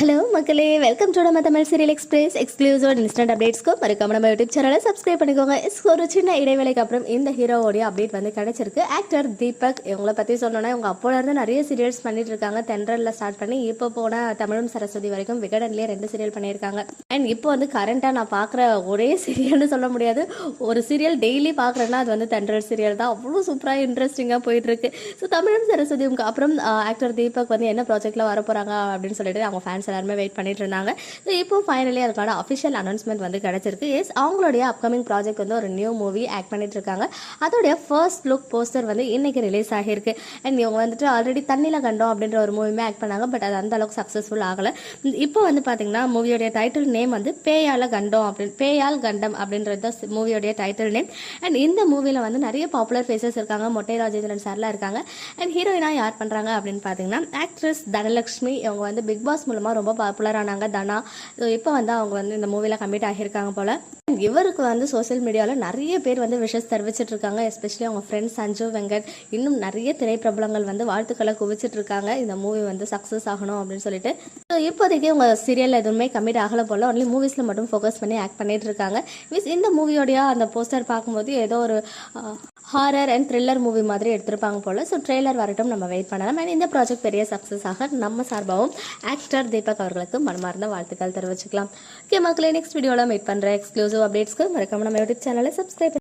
Hello மக்களே. Welcome to நம்ம Tamil serial express exclusive instant அப்டேட்ஸ்க்கு மறக்காம நம்ம யூடியூப் சேனலை சப்ஸ்கிரைப் பண்ணிக்கோங்க. ஒரு சின்ன இடைவேளைக்கு அப்புறம் இந்த ஹீரோவோடைய அப்டேட் வந்து கிடைச்சிருக்கு. ஆக்டர் தீபக் இவங்களை பற்றி சொல்லணும்னா இவங்க அப்போலேருந்து நிறைய சீரியல்ஸ் பண்ணிட்டு இருக்காங்க. தென்றலில் ஸ்டார்ட் பண்ணி இப்போ போன தமிழும் சரஸ்வதி வரைக்கும் விகடன்லேயே ரெண்டு சீரியல் பண்ணியிருக்காங்க. அண்ட் இப்போ வந்து கரண்ட்டாக நான் பார்க்குற ஒரே சீரியல்னு சொல்ல முடியாது. ஒரு சீரியல் டெய்லி பார்க்குறேன்னா அது வந்து தென்றல் சீரியல் தான். அவ்வளோ சூப்பராக இன்ட்ரெஸ்டிங்காக போயிட்டுருக்கு. ஸோ தமிழும் சரஸ்வதிக்கு அப்புறம் ஆக்டர் தீபக் வந்து என்ன ப்ராஜெக்ட்டில் வர போகிறாங்க அப்படின்னு சொல்லிட்டு அவங்க ஃபேன்ஸ் எல்லாருமே வெயிட் பண்ணிட்டு இருந்தாங்க. ஸோ இப்போ ஃபைனலி அதுக்கான அஃபிஷியல் அனௌன்ஸ்மெண்ட் வந்து கிடைச்சிருக்கு. எஸ் அவங்களுடைய அப்கமிங் ப்ராஜெக்ட் வந்து ஒரு நியூ மூவி ஆக்ட் பண்ணிட்டு இருக்காங்க. அதோடைய ஃபர்ஸ்ட் லுக் போஸ்டர் வந்து இன்னைக்கு ரிலீஸ் ஆகியிருக்கு. அண்ட் இவங்க வந்துட்டு ஆல்ரெடி தண்ணியில் கண்டோம் அப்படின்ற ஒரு மூவியுமே ஆக்ட் பண்ணாங்க. பட் அது அந்த அளவுக்கு சக்ஸஸ்ஃபுல் ஆகலை. இப்போ வந்து பார்த்தீங்கன்னா மூவியோடைய டைட்டில் நேம் வந்து பேயால கண்டம் அப்படின்னு பேயால் கண்டம் அப்படின்றது தான் மூவியோடைய டைட்டில் நேம் அண்ட் இந்த மூவியில் வந்து நிறைய பாப்புலர் ஃபேஸஸ் இருக்காங்க. மொட்டை ராஜேந்திரன் சார்லாம் இருக்காங்க. அண்ட் ஹீரோயினாக யார் பண்ணுறாங்க அப்படின்னு பார்த்தீங்கன்னா ஆக்ட்ரஸ் தனலக்ஷ்மி. இவங்க வந்து பிக் பாஸ் மூலமாக ரொம்ப பாப்புலர் ஆனாங்க. தனா. ஸோ இப்போ வந்து அவங்க வந்து இந்த மூவியில் கம்ப்ளீட் ஆகியிருக்காங்க போல். இவருக்கு வந்து சோஷியல் மீடியாவில் நிறைய பேர் வந்து விஷஸ் தெரிவிச்சிட்டு இருக்காங்க எஸ்பெஷலி அவங்க ஃப்ரெண்ட்ஸ் சஞ்சு வெங்கட் இன்னும் நிறைய திரைப்பிரபலங்கள் வந்து வாழ்த்துக்களை குவிச்சிட்டு இருக்காங்க இந்த மூவி வந்து சக்ஸஸ் ஆகணும் அப்படின்னு சொல்லிட்டு. ஸோ இப்போதைக்கு உங்க சீரியல் எதுவுமே கம்மிட் ஆகல போல. ஒன்லி மூவிஸில் மட்டும் ஃபோக்கஸ் பண்ணி ஆக்ட் பண்ணிட்டு இருக்காங்க மீன்ஸ் இந்த மூவியோடைய அந்த போஸ்டர் பார்க்கும்போது ஏதோ ஒரு ஹாரர் அண்ட் த்ரில்லர் மூவி மாதிரி எடுத்திருப்பாங்க போல. ஸோ ட்ரெய்லர் வரட்டும் நம்ம வெயிட் பண்ணலாம். அண்ட் இந்த ப்ராஜெக்ட் பெரிய சக்ஸஸ் ஆக நம்ம சார்பாகவும் ஆக்டர் தீபக் அவர்களுக்கு மனமார்ந்த வாழ்த்துக்கள் தெரிவிச்சுக்கலாம். ஓகே மக்களே நெக்ஸ்ட் வீடியோவில் மீட் பண்ணுற எக்ஸ்க்ளூசிவ் அப்டேட்ஸ்க்கு மறக்காம நம்ம யூடியூப் சேனலை சப்ஸ்கிரைப்